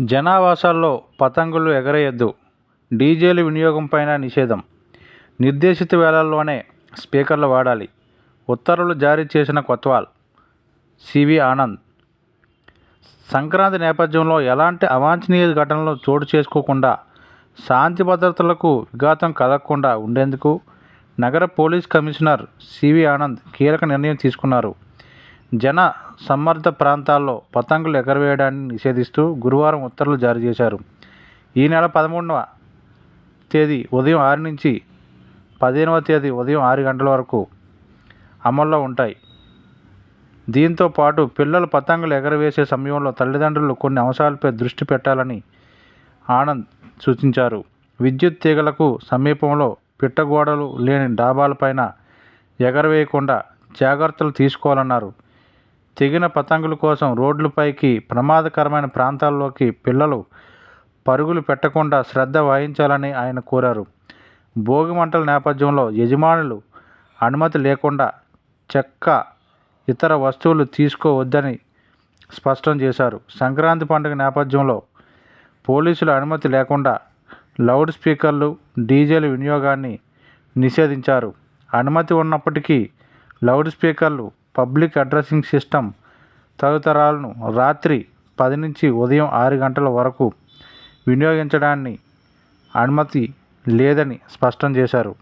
జనావాసాల్లో పతంగులు ఎగరేయద్దు. డీజేలు వినియోగంపైన నిషేధం. నిర్దేశిత వేళల్లోనే స్పీకర్లు వాడాలి. ఉత్తర్వులు జారీ చేసిన కొత్వాల్ సివి ఆనంద్. సంక్రాంతి నేపథ్యంలో ఎలాంటి అవాంఛనీయ ఘటనలు చోటు చేసుకోకుండా శాంతి భద్రతలకు విఘాతం కలగకుండా ఉండేందుకు నగర పోలీస్ కమిషనర్ సివి ఆనంద్ కీలక నిర్ణయం తీసుకున్నారు. జన సమ్మర్ద ప్రాంతాల్లో పతంగులు ఎగరవేయడాన్ని నిషేధిస్తూ గురువారం ఉత్తర్వులు జారీ చేశారు. ఈ నెల పదమూడవ తేదీ ఉదయం ఆరు నుంచి పదిహేనవ తేదీ ఉదయం ఆరు గంటల వరకు అమల్లో ఉంటాయి. దీంతో పాటు పిల్లలు పతంగులు ఎగరవేసే సమయంలో తల్లిదండ్రులు కొన్ని అంశాలపై దృష్టి పెట్టాలని ఆనంద్ సూచించారు. విద్యుత్ తీగలకు సమీపంలో పిట్టగోడలు లేని డాబాలపైన ఎగరవేయకుండా జాగ్రత్తలు తీసుకోవాలన్నారు. తెగిన పతంగుల కోసం రోడ్లపైకి ప్రమాదకరమైన ప్రాంతాల్లోకి పిల్లలు పరుగులు పెట్టకుండా శ్రద్ధ వహించాలని ఆయన కోరారు. భోగి మంటల నేపథ్యంలో యజమానులు అనుమతి లేకుండా చెక్క ఇతర వస్తువులు తీసుకోవద్దని స్పష్టం చేశారు. సంక్రాంతి పండుగ నేపథ్యంలో పోలీసుల అనుమతి లేకుండా లౌడ్ స్పీకర్లు డీజేల వినియోగాన్ని నిషేధించారు. అనుమతి ఉన్నప్పటికీ లౌడ్ స్పీకర్లు పబ్లిక్ అడ్రసింగ్ సిస్టమ్ తదితరాలను రాత్రి పది నుంచి ఉదయం ఆరు గంటల వరకు వినియోగించడాన్ని అనుమతి లేదని స్పష్టం చేశారు.